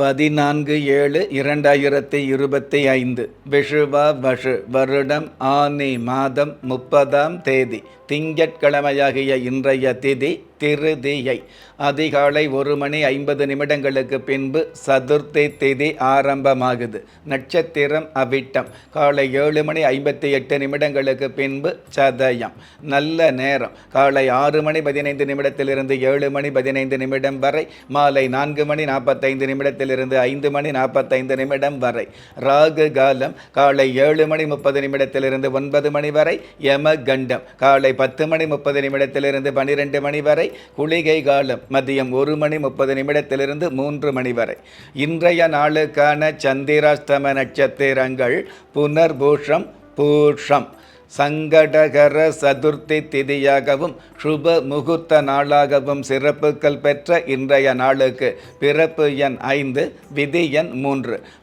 பதினான்கு ஏழு இரண்டாயிரத்தி இருபத்தி ஐந்து விஷுவா வஷு வருடம் ஆனி மாதம் முப்பதாம் தேதி. திங்கட்கிழமையாகிய இன்றைய திதி திருதியை. அதிகாலை ஒரு மணி ஐம்பது நிமிடங்களுக்கு பின்பு சதுர்த்தி திதி ஆரம்பமாகுது. நட்சத்திரம் அவிட்டம். காலை ஏழு மணி ஐம்பத்தி எட்டு நிமிடங்களுக்கு பின்பு சதயம். நல்ல நேரம். காலை ஆறு மணி பதினைந்து நிமிடத்திலிருந்து ஏழு மணி பதினைந்து நிமிடம் வரை. மாலை நான்கு மணி நாற்பத்தைந்து நிமிடத்திலிருந்து ஐந்து மணி நாற்பத்தைந்து நிமிடம் வரை. ராகு காலம். காலை ஏழு மணி முப்பது நிமிடத்திலிருந்து ஒன்பது மணி வரை. யம கண்டம் காலை பத்து மணி முப்பது நிமிடத்திலிருந்து பன்னிரெண்டு மணி வரை குளிகை காலம் மதியம் ஒரு மணி முப்பது நிமிடத்திலிருந்து மூன்று மணி வரை. இன்றைய நாளுக்கான சந்திராஷ்டம நட்சத்திரங்கள் புனர்பூஷம் பூஷம். சங்கடகர சதுர்த்தி திதியாகவும் சுப முகூர்த்த நாளாகவும் சிறப்புகள் பெற்ற இன்றைய நாளுக்கு பிறப்பு எண் ஐந்து விதி எண் மூன்று.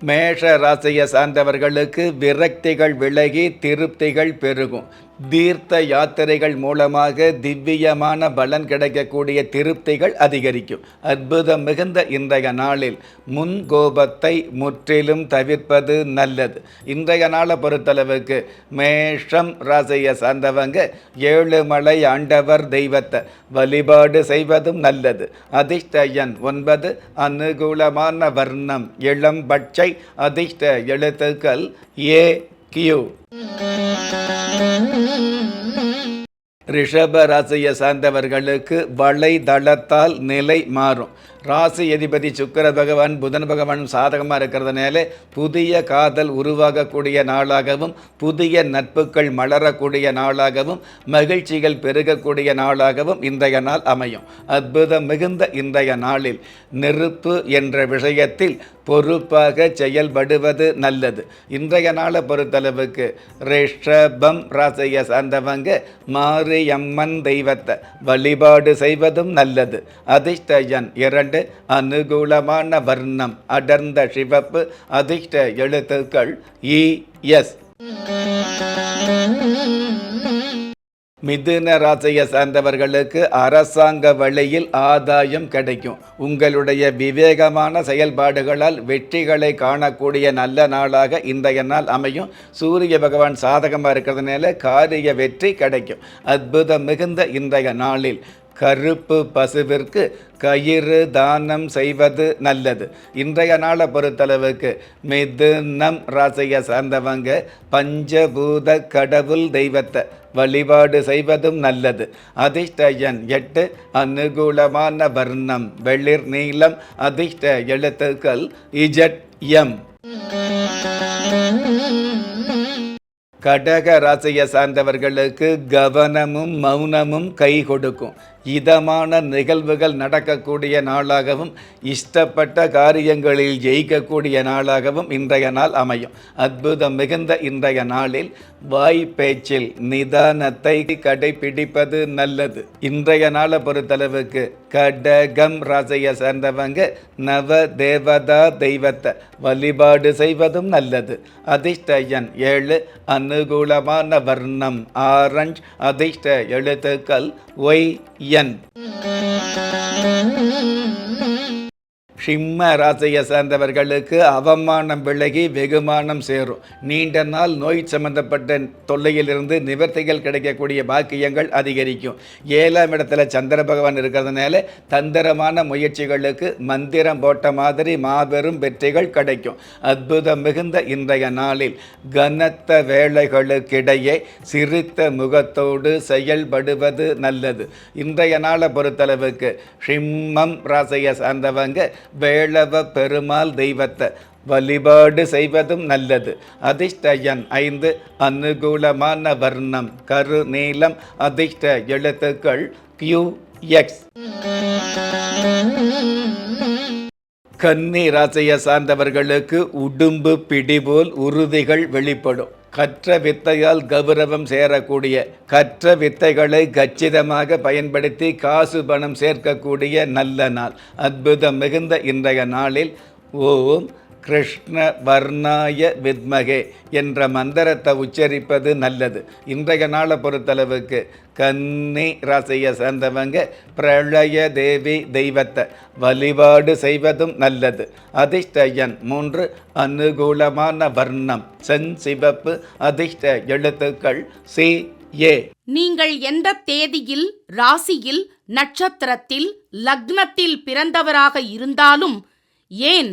மேஷ ராசியை சார்ந்தவர்களுக்கு விரக்திகள் விலகி திருப்திகள் பெருகும். தீர்த்த யாத்திரைகள் மூலமாக திவ்யமான பலன் கிடைக்கக்கூடிய திருப்திகள் அதிகரிக்கும். அற்புதம் மிகுந்த இன்றைய நாளில் முன் கோபத்தை முற்றிலும் தவிர்ப்பது நல்லது. இன்றைய நாளை பொறுத்தளவுக்கு மேஷம் ராசியை சார்ந்தவங்க ஏழுமலை ஆண்டவர் தெய்வத்தை வழிபாடு செய்வதும் நல்லது. அதிர்ஷ்ட எண் ஒன்பது அனுகூலமான வர்ணம் இளம்பட்சை அதிர்ஷ்ட எழுத்துக்கள் ஏ கியூ ரிஷப ராசியை சார்ந்தவர்களுக்கு வலைதளத்தால் நிலை மாறும். ராசி அதிபதி சுக்கர பகவான் புதன் பகவான் சாதகமாக இருக்கிறதுனால புதிய காதல் உருவாகக்கூடிய நாளாகவும் புதிய நட்புகள் மலரக்கூடிய நாளாகவும் மகிழ்ச்சிகள் பெருகக்கூடிய நாளாகவும் இன்றைய நாள் அமையும். அற்புதம் மிகுந்த இன்றைய நாளில் நெருப்பு என்ற விஷயத்தில் பொறுப்பாக செயல்படுவது நல்லது. இன்றைய நாளை பொறுத்தளவுக்கு ரிஷபம் ராசியை சார்ந்தவங்க மாரியம்மன் தெய்வத்தை வழிபாடு செய்வதும் நல்லது. அதிர்ஷ்டயன் இரண்டு இரண்டு அனுகூலமான வர்ணம் அடர்ந்த சிவப்பு அதிர்ஷ்ட எழுத்துக்கள் இ எஸ். மிதுன ராசியை சார்ந்தவர்களுக்கு அரசாங்க வழியில் ஆதாயம் கிடைக்கும். உங்களுடைய விவேகமான செயல்பாடுகளால் வெற்றிகளை காணக்கூடிய நல்ல நாளாக இன்றைய நாள் அமையும். சூரிய பகவான் சாதகமாக இருக்கிறதுனால காரிய வெற்றி கிடைக்கும். அற்புதம் மிகுந்த இன்றைய நாளில். கருப்பு பசுவிற்கு கயிறு தானம் செய்வது நல்லது. இன்றைய நாளை பொறுத்தளவுக்கு மிதுனம் ராசியை சார்ந்தவங்க பஞ்சபூத கடவுள் தெய்வத்தை வழிபாடு செய்வதும் நல்லது. அதிர்ஷ்ட எண் எட்டு அனுகூலமான வர்ணம் வெளிர் நீளம் அதிர்ஷ்ட எழுத்துக்கள் இஜட் எம் கடக ராசியை சார்ந்தவர்களுக்கு கவனமும் மௌனமும் கை கொடுக்கும். இதமான நிகழ்வுகள் நடக்கக்கூடிய நாளாகவும் இஷ்டப்பட்ட காரியங்களில் ஜெயிக்கக்கூடிய நாளாகவும் இன்றைய நாள் அமையும். அற்புதம் மிகுந்த இன்றைய நாளில் வாய் பேச்சில் நிதானத்தை கடைபிடிப்பது நல்லது. இன்றைய நாளை பொறுத்தளவுக்கு கடகம் ராசியை சேர்ந்தவங்க நவ தேவதா தெய்வத்தை வழிபாடு செய்வதும் நல்லது. அதிர்ஷ்ட எண் ஏழு அனுகூலமான வர்ணம் ஆரஞ்ச். அதிர்ஷ்ட எழுத்துக்கள் ஒய் என் சிம்ம ராசியை சேர்ந்தவர்களுக்கு அவமானம் விலகி வெகுமானம் சேரும். நீண்ட நாள் நோய் சம்பந்தப்பட்ட தொல்லையிலிருந்து நிவர்த்திகள் கிடைக்கக்கூடிய பாக்கியங்கள் அதிகரிக்கும். ஏழாம் இடத்துல சந்திர பகவான் இருக்கிறதுனால தந்திரமான முயற்சிகளுக்கு மந்திரம் போட்ட மாதிரி மாபெரும் வெற்றிகள் கிடைக்கும். அற்புதம் மிகுந்த இன்றைய நாளில் கனத்த வேலைகளுக்கிடையே சிரித்த முகத்தோடு செயல்படுவது நல்லது. இன்றைய நாளை பொறுத்தளவுக்கு சிம்மம் ராசியை சார்ந்தவங்க வேளவ பெருமாள் தெய்வத்தை வழிபாடு செய்வதும் நல்லது. அதிர்ஷ்டயன் ஐந்து அனுகூலமான வர்ணம் கரு நீளம் அதிர்ஷ்ட எழுத்துக்கள் கியூ எக்ஸ். கன்னி ராசியை சார்ந்தவர்களுக்கு உடும்பு பிடிபோல் உறுதிகள் வெளிப்படும். கற்ற வித்தையால் கௌரவம் சேரக்கூடிய கற்ற வித்தைகளை கச்சிதமாக பயன்படுத்தி காசு பணம் சேர்க்கக்கூடிய நல்ல நாள் அற்புதம் மிகுந்த இன்றைய நாளில். ஓம் கிருஷ்ண வர்ணாய வித்மகே என்ற மந்திரத்தை உச்சரிப்பது நல்லது. இன்றைய நாளை பொறுத்தளவுக்கு கன்னி ராசியை சேர்ந்தவங்க பிரளய தேவி தெய்வத்தை வழிபாடு செய்வதும் நல்லது. அதிர்ஷ்டயன் மூன்று அனுகூலமான வர்ணம். செஞ்சிவப்பு அதிர்ஷ்ட எழுத்துக்கள் சி ஏ. நீங்கள் எந்த தேதியில் ராசியில் நட்சத்திரத்தில் லக்னத்தில் பிறந்தவராக இருந்தாலும் ஏன்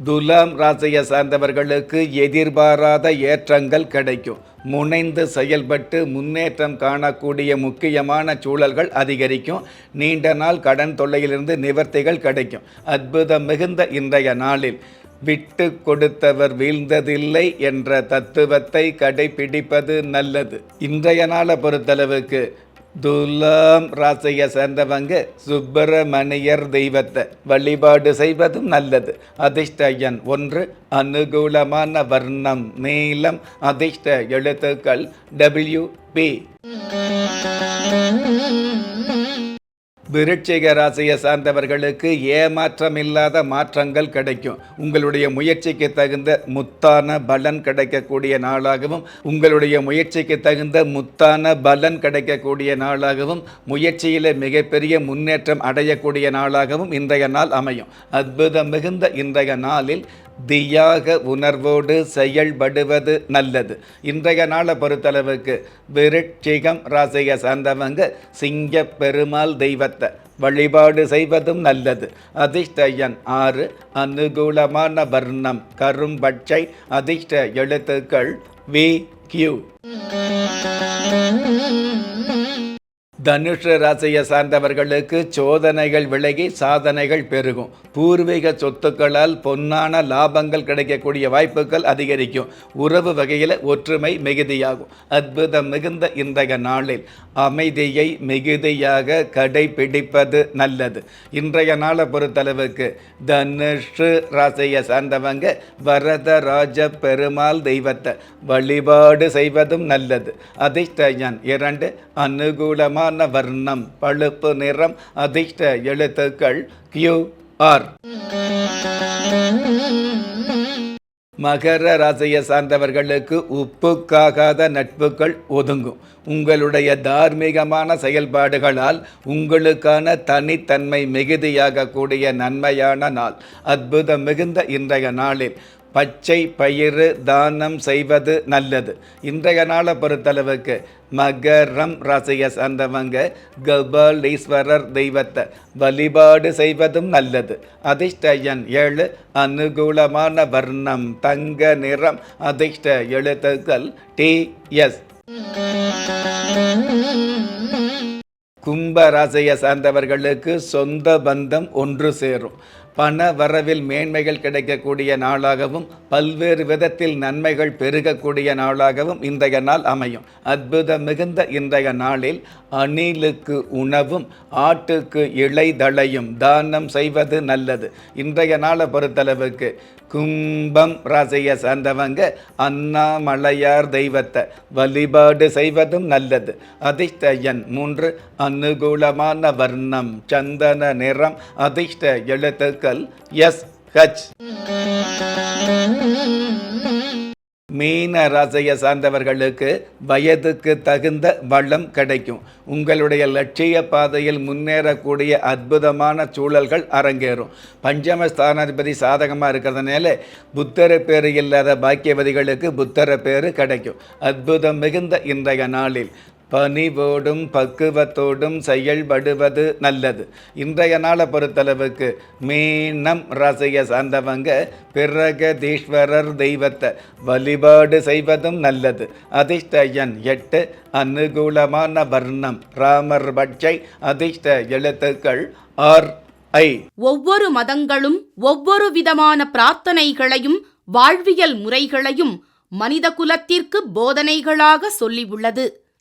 துலாம் ராசியை சார்ந்தவர்களுக்கு எதிர்பாராத ஏற்றங்கள் கிடைக்கும். முனைந்து செயல்பட்டு முன்னேற்றம் காணக்கூடிய முக்கியமான சூழல்கள் அதிகரிக்கும். நீண்ட நாள் கடன் தொல்லையிலிருந்து நிவர்த்திகள் கிடைக்கும். அற்புதம் மிகுந்த இன்றைய நாளில் விட்டு கொடுத்தவர் வீழ்ந்ததில்லை என்ற தத்துவத்தை கடைபிடிப்பது நல்லது. இன்றைய நாளை பொறுத்தளவுக்கு துலாம் ராசியை சேர்ந்தவங்க சுப்பிரமணியர் தெய்வத்தை வழிபாடு செய்வதும் நல்லது. அதிர்ஷ்டயன் ஒன்று அனுகூலமான வர்ணம் நீளம் அதிர்ஷ்ட எழுத்துக்கள் டபிள்யூ பி விருட்சிக ராசியை சார்ந்தவர்களுக்கு ஏமாற்றம் இல்லாத மாற்றங்கள் கிடைக்கும். உங்களுடைய முயற்சிக்கு தகுந்த முத்தான பலன் கிடைக்கக்கூடிய நாளாகவும் உங்களுடைய முயற்சிக்கு தகுந்த முத்தான பலன் கிடைக்கக்கூடிய நாளாகவும் முயற்சியில் மிகப்பெரிய முன்னேற்றம் அடையக்கூடிய நாளாகவும் இன்றைய நாள் அமையும். அற்புதம் மிகுந்த இன்றைய நாளில் தியாக உணர்வோடு செயல்படுவது நல்லது. இன்றைய நாளை பொறுத்தளவுக்கு விருட்சிகம் ராசியை சார்ந்தவங்க சிங்க பெருமாள் தெய்வத்தை வழிபாடு செய்வதும் நல்லது. அதிர்ஷ்டயன் ஆறு அனுகூலமான வர்ணம் கரும்பட்சை அதிர்ஷ்ட எழுத்துக்கள் வி கியூ. தனுஷ ராசியை சார்ந்தவர்களுக்கு சோதனைகள் விலகி சாதனைகள் பெருகும். பூர்வீக சொத்துக்களால் பொன்னான லாபங்கள் கிடைக்கக்கூடிய வாய்ப்புகள் அதிகரிக்கும். உறவு வகையில் ஒற்றுமை மிகுதியாகும். அற்புதம் மிகுந்த இன்றைய நாளில் அமைதியை மிகுதியாக கடைபிடிப்பது நல்லது. இன்றைய நாளை பொறுத்தளவுக்கு தனுஷு ராசியை சார்ந்தவங்க வரதராஜ பெருமாள் தெய்வத்தை வழிபாடு செய்வதும் நல்லது. அதிர்ஷ்ட இரண்டு அனுகூலமான வர்ணம் பழுப்பு நிறம் அதிர்ஷ்ட எழுத்துக்கள் கியூ ஆர் மகர ராசியை சார்ந்தவர்களுக்கு உப்புக்காகாத நட்புகள் ஒதுங்கும். உங்களுடைய தார்மீகமான செயல்பாடுகளால் உங்களுக்கான தனித்தன்மை மிகுதியாக கூடிய நன்மையான நாள். அற்புதம் மிகுந்த இன்றைய நாளில். பச்சை பயிறு தானம் செய்வது நல்லது. இன்றைய நாளை பொறுத்தளவுக்கு மகரம் ராசியை சார்ந்தவங்க கபாலீஸ்வரர் தெய்வத்தை வழிபாடு செய்வதும் நல்லது. அதிர்ஷ்டயன் ஏழு அனுகூலமான வர்ணம் தங்க நிறம் அதிர்ஷ்ட எழுத்துக்கள் டி எஸ். கும்ப ராசியை சார்ந்தவர்களுக்கு சொந்த பந்தம் ஒன்று சேரும். பண வரவில் மேன்மைகள் கிடைக்கக்கூடிய நாளாகவும் பல்வேறு விதத்தில் நன்மைகள் பெருகக்கூடிய நாளாகவும் இன்றைய நாள் அமையும். அற்புதம் மிகுந்த இன்றைய நாளில் அணிலுக்கு உணவும் ஆட்டுக்கு இலைதளையும் தானம் செய்வது நல்லது. இன்றைய நாளை பொறுத்தளவுக்கு கும்பம் ராசியை சார்ந்தவங்க அண்ணாமலையார் தெய்வத்தை வழிபாடு செய்வதும் நல்லது. அதிர்ஷ்ட எண் மூன்று அனுகூலமான வர்ணம் சந்தன நிறம் அதிர்ஷ்ட எழுத்துக்கள் எஸ் ஹச் மீன ராசியை சார்ந்தவர்களுக்கு வயதுக்கு தகுந்த வளம் கிடைக்கும். உங்களுடைய லட்சிய பாதையில் முன்னேறக்கூடிய அற்புதமான சூழல்கள் அரங்கேறும். பஞ்சம ஸ்தானாதிபதி சாதகமாக இருக்கிறதுனால புத்தர பேரு இல்லாத பாக்கியவதிகளுக்கு புத்தர பேரு கிடைக்கும். அற்புதம் மிகுந்த இன்றைய நாளில். பணிவோடும் பக்குவத்தோடும் செயல்படுவது நல்லது. இன்றைய நாளை பொறுத்தளவுக்கு மீனம் ரசைய சார்ந்தவங்க பிரகதீஸ்வரர் தெய்வத்தை வழிபாடு செய்வதும் நல்லது. அதிர்ஷ்ட எண் எட்டு அனுகூலமான வர்ணம். ராமர் பட்சை அதிர்ஷ்ட எழுத்துக்கள் ஆர் ஐ. ஒவ்வொரு மதங்களும் ஒவ்வொரு விதமான பிரார்த்தனைகளையும் வாழ்வியல் முறைகளையும் மனித குலத்திற்கு போதனைகளாக சொல்லியுள்ளது.